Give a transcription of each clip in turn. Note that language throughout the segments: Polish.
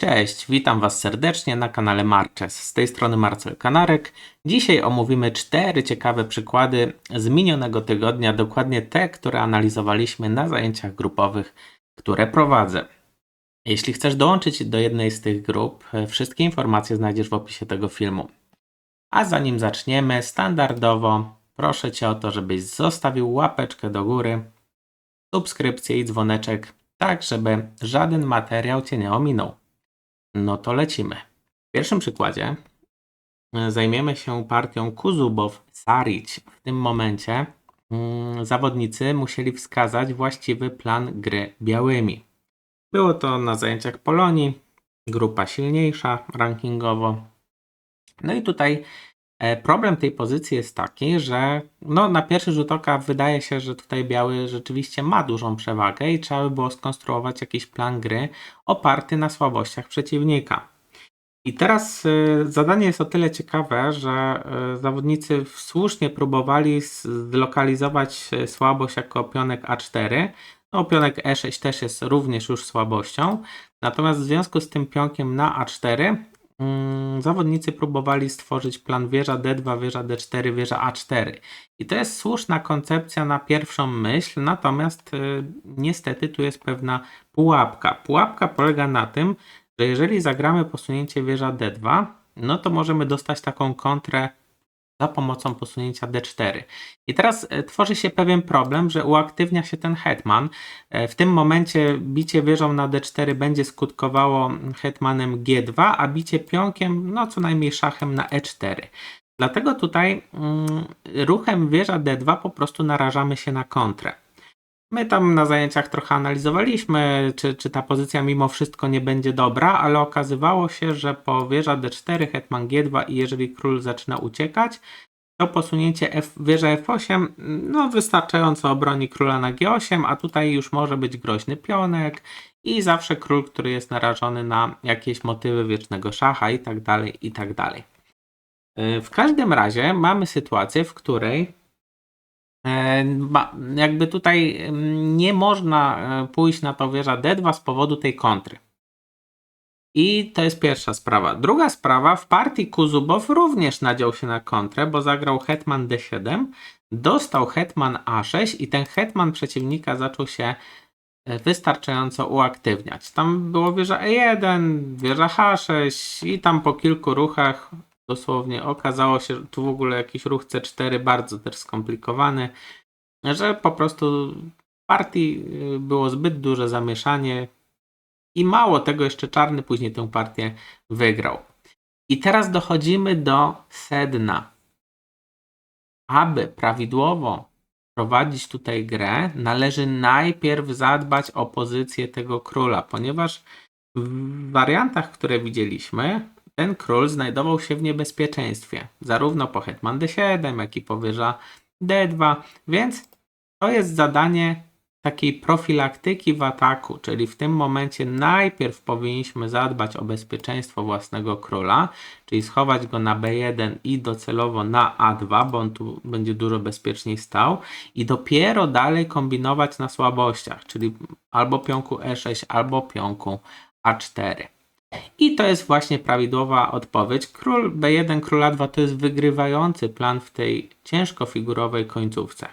Cześć, witam Was serdecznie na kanale Marches. Z tej strony Marcel Kanarek. Dzisiaj omówimy cztery ciekawe przykłady z minionego tygodnia, dokładnie te, które analizowaliśmy na zajęciach grupowych, które prowadzę. Jeśli chcesz dołączyć do jednej z tych grup, wszystkie informacje znajdziesz w opisie tego filmu. A zanim zaczniemy, standardowo proszę Cię o to, żebyś zostawił łapeczkę do góry, subskrypcję i dzwoneczek, tak żeby żaden materiał Cię nie ominął. No to lecimy. W pierwszym przykładzie e, zajmiemy się partią Kuzubow-Saric. W tym momencie mm, zawodnicy musieli wskazać właściwy plan gry białymi. Było to na zajęciach Polonii, grupa silniejsza rankingowo. No i tutaj problem tej pozycji jest taki, że no, na pierwszy rzut oka wydaje się, że tutaj biały rzeczywiście ma dużą przewagę i trzeba by było skonstruować jakiś plan gry oparty na słabościach przeciwnika. I teraz y, zadanie jest o tyle ciekawe, że y, zawodnicy słusznie próbowali zlokalizować słabość jako pionek A4. No, pionek E6 też jest również już słabością. Natomiast w związku z tym pionkiem na A4 mm, zawodnicy próbowali stworzyć plan wieża D2, wieża D4, wieża A4. I to jest słuszna koncepcja na pierwszą myśl, natomiast y, niestety tu jest pewna pułapka. Pułapka polega na tym, że jeżeli zagramy posunięcie wieża D2, no to możemy dostać taką kontrę za pomocą posunięcia D4. I teraz e, tworzy się pewien problem, że uaktywnia się ten hetman. E, w tym momencie bicie wieżą na D4 będzie skutkowało hetmanem G2, a bicie pionkiem, no co najmniej szachem na E4. Dlatego tutaj mm, ruchem wieża D2 po prostu narażamy się na kontrę. My tam na zajęciach trochę analizowaliśmy, czy, czy ta pozycja mimo wszystko nie będzie dobra, ale okazywało się, że po wieża d4, hetman g2 i jeżeli król zaczyna uciekać, to posunięcie F, wieża f8 no, wystarczająco obroni króla na g8, a tutaj już może być groźny pionek i zawsze król, który jest narażony na jakieś motywy wiecznego szacha i tak dalej, i tak dalej. Y, w każdym razie mamy sytuację, w której jakby tutaj nie można e, pójść na to wieża D2 z powodu tej kontry. I to jest pierwsza sprawa. Druga sprawa, w partii Kuzubow również nadział się na kontrę, bo zagrał hetman D7, dostał hetman A6 i ten hetman przeciwnika zaczął się e, wystarczająco uaktywniać. Tam było wieża E1, wieża H6 i tam po kilku ruchach dosłownie okazało się, tu w ogóle jakiś ruch C4 bardzo też skomplikowany, że po prostu partii y, było zbyt duże zamieszanie i mało tego jeszcze Czarny później tę partię wygrał. I teraz dochodzimy do sedna. Aby prawidłowo prowadzić tutaj grę, należy najpierw zadbać o pozycję tego króla, ponieważ w wariantach, które widzieliśmy, ten król znajdował się w niebezpieczeństwie, zarówno po hetman d7, jak i po wieża d2, więc to jest zadanie takiej profilaktyki w ataku, czyli w tym momencie najpierw powinniśmy zadbać o bezpieczeństwo własnego króla, czyli schować go na b1 i docelowo na a2, bo on tu będzie dużo bezpieczniej stał i dopiero dalej kombinować na słabościach, czyli albo pionku e6, albo pionku a4. I to jest właśnie prawidłowa odpowiedź. Król B1, król A2 to jest wygrywający plan w tej ciężko figurowej końcówce.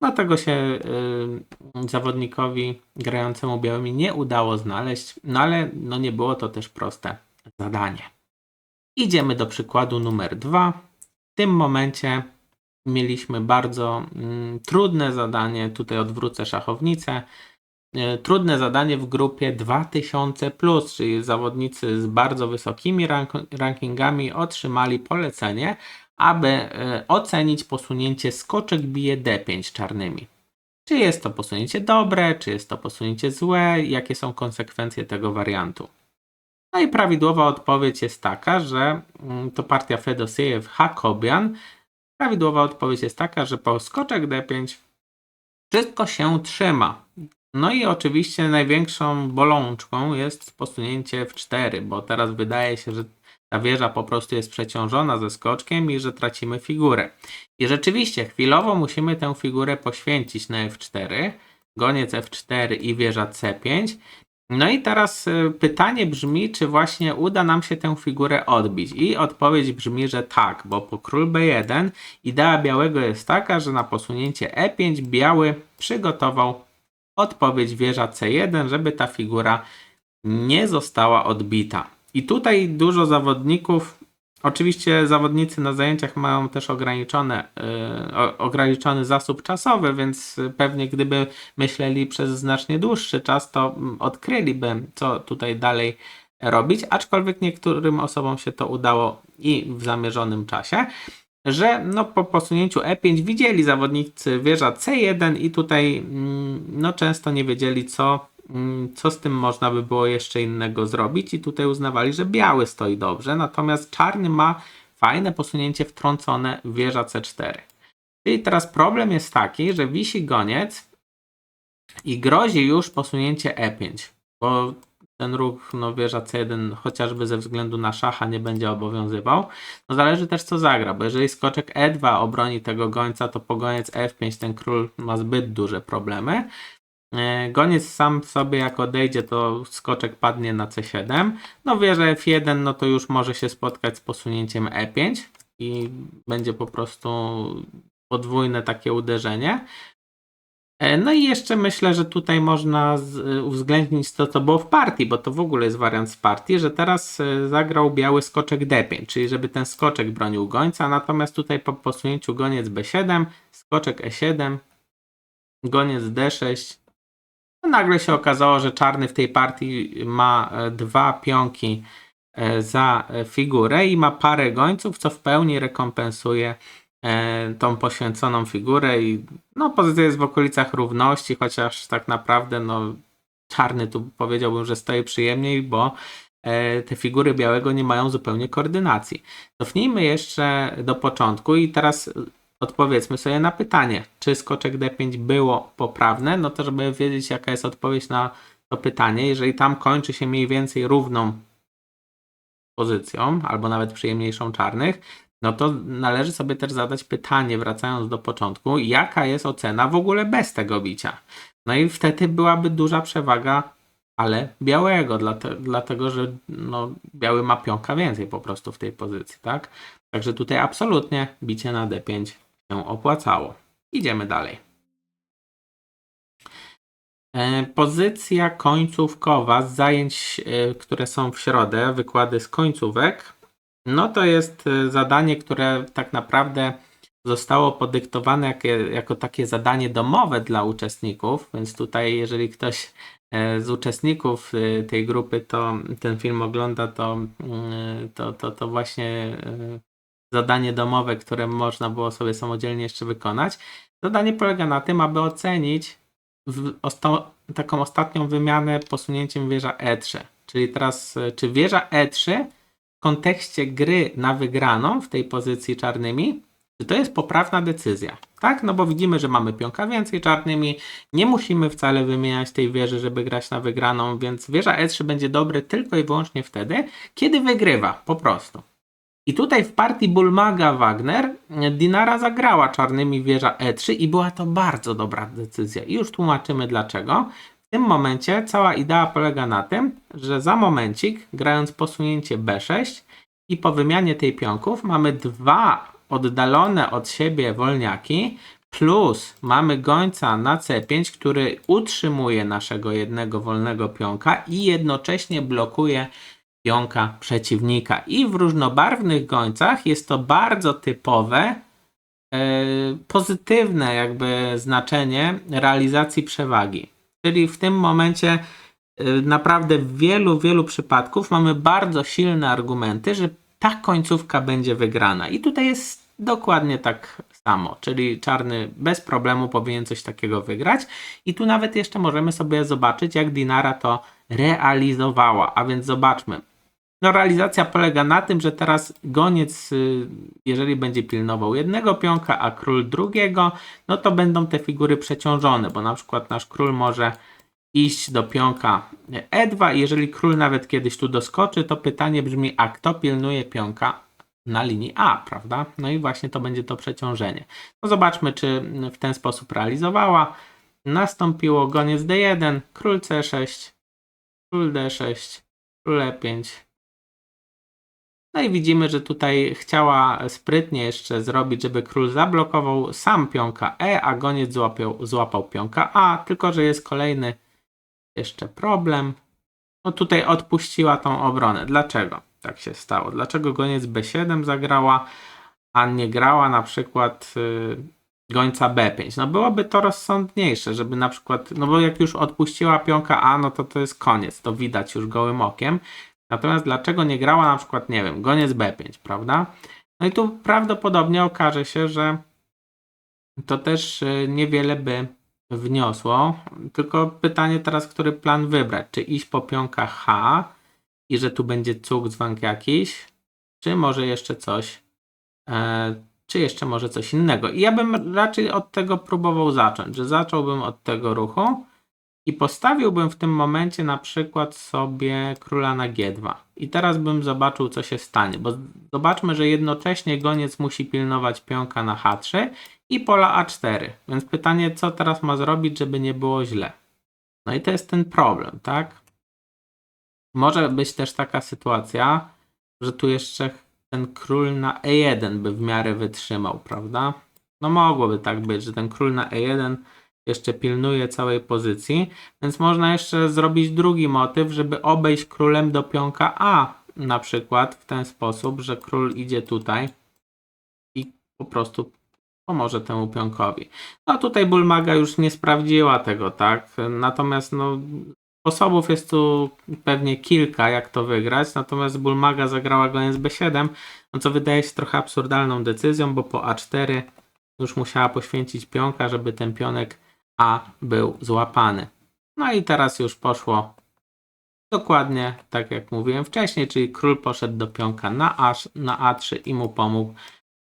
Dlatego się y, zawodnikowi grającemu białymi nie udało znaleźć, no ale no nie było to też proste zadanie. Idziemy do przykładu numer dwa. W tym momencie mieliśmy bardzo mm, trudne zadanie. Tutaj odwrócę szachownicę. E, trudne zadanie w grupie 2000, czyli zawodnicy z bardzo wysokimi rankingami otrzymali polecenie, aby e, ocenić posunięcie skoczek bije d5 czarnymi. Czy jest to posunięcie dobre, czy jest to posunięcie złe, jakie są konsekwencje tego wariantu. No i prawidłowa odpowiedź jest taka, że mm, to partia Fedosiejew Hakobian. Prawidłowa odpowiedź jest taka, że po skoczek d5 wszystko się trzyma. No i oczywiście największą bolączką jest posunięcie w 4, bo teraz wydaje się, że ta wieża po prostu jest przeciążona ze skoczkiem i że tracimy figurę. I rzeczywiście chwilowo musimy tę figurę poświęcić na F4, goniec F4 i wieża C5 No i teraz y, pytanie brzmi, czy właśnie uda nam się tę figurę odbić? I odpowiedź brzmi, że tak, bo po król B1 idea białego jest taka, że na posunięcie E5 biały przygotował odpowiedź wieża C1, żeby ta figura nie została odbita. I tutaj dużo zawodników, oczywiście zawodnicy na zajęciach mają też ograniczone, yy, ograniczony zasób czasowy, więc pewnie gdyby myśleli przez znacznie dłuższy czas, to mm, odkryliby, co tutaj dalej robić, aczkolwiek niektórym osobom się to udało i w zamierzonym czasie że no, po posunięciu E5 widzieli zawodnicy wieża C1 i tutaj mm, no, często nie wiedzieli, co, mm, co z tym można by było jeszcze innego zrobić i tutaj uznawali, że biały stoi dobrze, natomiast czarny ma fajne posunięcie wtrącone wieża C4. Czyli teraz problem jest taki, że wisi goniec i grozi już posunięcie E5, bo ten ruch no, wieża C1 chociażby ze względu na szacha nie będzie obowiązywał. No zależy też co zagra, bo jeżeli skoczek E2 obroni tego gońca, to po goniec F5 ten król ma zbyt duże problemy. E, Goniec sam sobie jak odejdzie, to skoczek padnie na C7. No wieża F1, no to już może się spotkać z posunięciem E5 i będzie po prostu podwójne takie uderzenie. E, No i jeszcze myślę, że tutaj można y, uwzględnić to, co było w partii, bo to w ogóle jest wariant z partii, że teraz y, zagrał biały skoczek D5, czyli żeby ten skoczek bronił gońca, natomiast tutaj po posunięciu goniec B7, skoczek E7, goniec D6. No nagle się okazało, że czarny w tej partii ma e, dwa pionki e, za e, figurę i ma parę gońców, co w pełni rekompensuje e, tą poświęconą figurę i no pozycja jest w okolicach równości, chociaż tak naprawdę no czarny tu powiedziałbym, że stoi przyjemniej, bo e, te figury białego nie mają zupełnie koordynacji. Cofnijmy jeszcze do początku i teraz odpowiedzmy sobie na pytanie, czy skoczek D5 było poprawne, no to żeby wiedzieć jaka jest odpowiedź na to pytanie, jeżeli tam kończy się mniej więcej równą pozycją, albo nawet przyjemniejszą czarnych, no to należy sobie też zadać pytanie, wracając do początku, jaka jest ocena w ogóle bez tego bicia. No i wtedy byłaby duża przewaga, ale białego, dlate, dlatego że no, biały ma pionka więcej po prostu w tej pozycji, tak? Także tutaj absolutnie bicie na D5 się opłacało. Idziemy dalej. E, Pozycja końcówkowa z zajęć, e, które są w środę, wykłady z końcówek, no to jest e, zadanie, które tak naprawdę zostało podyktowane jako, takie zadanie domowe dla uczestników, więc tutaj jeżeli ktoś e, z uczestników e, tej grupy to ten film ogląda, to, mm, to, to, to właśnie zadanie domowe, które można było sobie samodzielnie jeszcze wykonać. Zadanie polega na tym, aby ocenić osta- taką ostatnią wymianę posunięciem wieża E3. Czyli teraz, czy wieża E3 w kontekście gry na wygraną w tej pozycji czarnymi, czy to jest poprawna decyzja? Tak, no bo widzimy, że mamy pionka więcej czarnymi, nie musimy wcale wymieniać tej wieży, żeby grać na wygraną, więc wieża E3 będzie dobry tylko i wyłącznie wtedy, kiedy wygrywa, po prostu. I tutaj w partii Bulmaga Wagner Dinara zagrała czarnymi wieża E3 i była to bardzo dobra decyzja. I już tłumaczymy dlaczego. W tym momencie cała idea polega na tym, że za momencik, grając posunięcie B6 i po wymianie tej pionków mamy dwa oddalone od siebie wolniaki, plus mamy gońca na C5, który utrzymuje naszego jednego wolnego pionka i jednocześnie blokuje pionka przeciwnika. I w różnobarwnych gońcach jest to bardzo typowe, e, pozytywne jakby znaczenie realizacji przewagi. Czyli w tym momencie e, naprawdę w wielu, wielu przypadków mamy bardzo silne argumenty, że ta końcówka będzie wygrana. I tutaj jest dokładnie tak samo, czyli czarny bez problemu powinien coś takiego wygrać. I tu nawet jeszcze możemy sobie zobaczyć, jak Dinara to realizowała. A więc zobaczmy. No, realizacja polega na tym, że teraz goniec, y, jeżeli będzie pilnował jednego pionka, a król drugiego, no to będą te figury przeciążone, bo na przykład nasz król może iść do pionka E2 i jeżeli król nawet kiedyś tu doskoczy, to pytanie brzmi, a kto pilnuje pionka na linii A, prawda? No i właśnie to będzie to przeciążenie. No zobaczmy, czy w ten sposób realizowała. Nastąpiło goniec D1, król C6, król D6, król E5. No i widzimy, że tutaj chciała sprytnie jeszcze zrobić, żeby król zablokował sam pionka E, a goniec złapał, złapał pionka A, tylko że jest kolejny jeszcze problem. No tutaj odpuściła tą obronę. Dlaczego tak się stało? Dlaczego goniec B7 zagrała, a nie grała na przykład y, gońca B5? No byłoby to rozsądniejsze, żeby na przykład, no bo jak już odpuściła pionka A, no to to jest koniec, to widać już gołym okiem. Natomiast dlaczego nie grała na przykład, nie wiem, goniec B5, prawda? No i tu prawdopodobnie okaże się, że to też y, niewiele by wniosło. Tylko pytanie teraz, który plan wybrać? Czy iść po pionka H i że tu będzie cuk dzwank jakiś, czy może jeszcze coś, e, czy jeszcze może coś innego. I ja bym raczej od tego próbował zacząć, że zacząłbym od tego ruchu i postawiłbym w tym momencie na przykład sobie króla na G2. I teraz bym zobaczył, co się stanie, bo zobaczmy, że jednocześnie goniec musi pilnować pionka na H3 i pola A4. Więc pytanie, co teraz ma zrobić, żeby nie było źle? No i to jest ten problem, tak? Może być też taka sytuacja, że tu jeszcze ten król na E1 by w miarę wytrzymał, prawda? No mogłoby tak być, że ten król na E1 jeszcze pilnuje całej pozycji, więc można jeszcze zrobić drugi motyw, żeby obejść królem do pionka A, na przykład w ten sposób, że król idzie tutaj i po prostu pomoże temu pionkowi. No tutaj Bulmaga już nie sprawdziła tego, tak? Natomiast no, sposobów jest tu pewnie kilka, jak to wygrać, natomiast Bulmaga zagrała goniec B7, no co wydaje się trochę absurdalną decyzją, bo po A4 już musiała poświęcić pionka, żeby ten pionek A był złapany. No i teraz już poszło dokładnie tak jak mówiłem wcześniej, czyli król poszedł do pionka na, na A3 i mu pomógł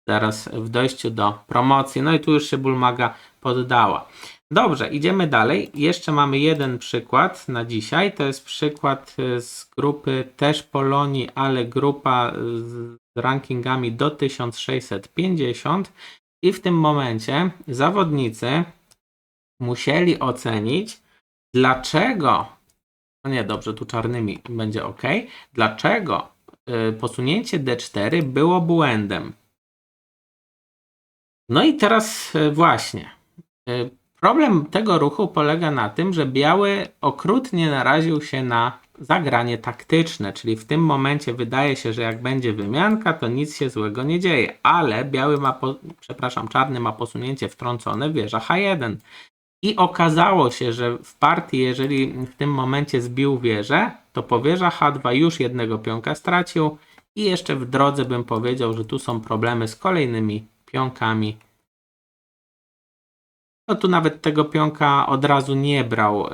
zaraz w dojściu do promocji. No i tu już się Bulmaga poddała. Dobrze, idziemy dalej. Jeszcze mamy jeden przykład na dzisiaj. To jest przykład y, z grupy też Polonii, ale grupa z rankingami do 1650. I w tym momencie zawodnicy musieli ocenić, dlaczego, no nie, dobrze, tu czarnymi będzie ok, dlaczego y, posunięcie D4 było błędem. No i teraz e, właśnie. e, Problem tego ruchu polega na tym, że biały okrutnie naraził się na zagranie taktyczne, czyli w tym momencie wydaje się, że jak będzie wymianka, to nic się złego nie dzieje, ale biały ma, po, przepraszam, czarny ma posunięcie wtrącone wieża H1. I okazało się, że w partii, jeżeli w tym momencie zbił wieżę, to po wieża H2 już jednego pionka stracił i jeszcze w drodze bym powiedział, że tu są problemy z kolejnymi pionkami. No tu nawet tego pionka od razu nie brał e,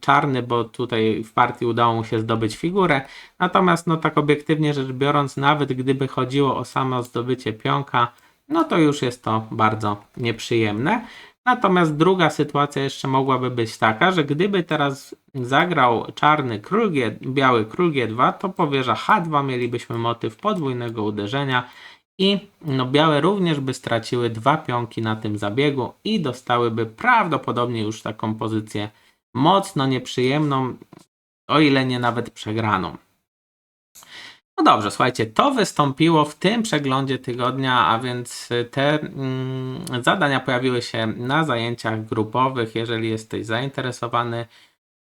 czarny, bo tutaj w partii udało mu się zdobyć figurę. Natomiast no tak obiektywnie rzecz biorąc, nawet gdyby chodziło o samo zdobycie pionka, no to już jest to bardzo nieprzyjemne. Natomiast druga sytuacja jeszcze mogłaby być taka, że gdyby teraz zagrał czarny król G, biały król G2, to po wieża H2 mielibyśmy motyw podwójnego uderzenia i no, białe również by straciły dwa pionki na tym zabiegu i dostałyby prawdopodobnie już taką pozycję mocno nieprzyjemną, o ile nie nawet przegraną. No dobrze, słuchajcie, to wystąpiło w tym przeglądzie tygodnia, a więc te mm, zadania pojawiły się na zajęciach grupowych. Jeżeli jesteś zainteresowany,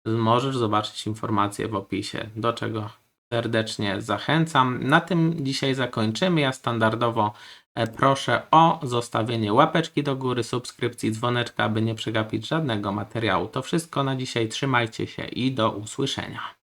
możesz zobaczyć informacje w opisie, do czego serdecznie zachęcam. Na tym dzisiaj zakończymy. Ja standardowo e, proszę o zostawienie łapeczki do góry, subskrypcji, dzwoneczka, aby nie przegapić żadnego materiału. To wszystko na dzisiaj. Trzymajcie się i do usłyszenia.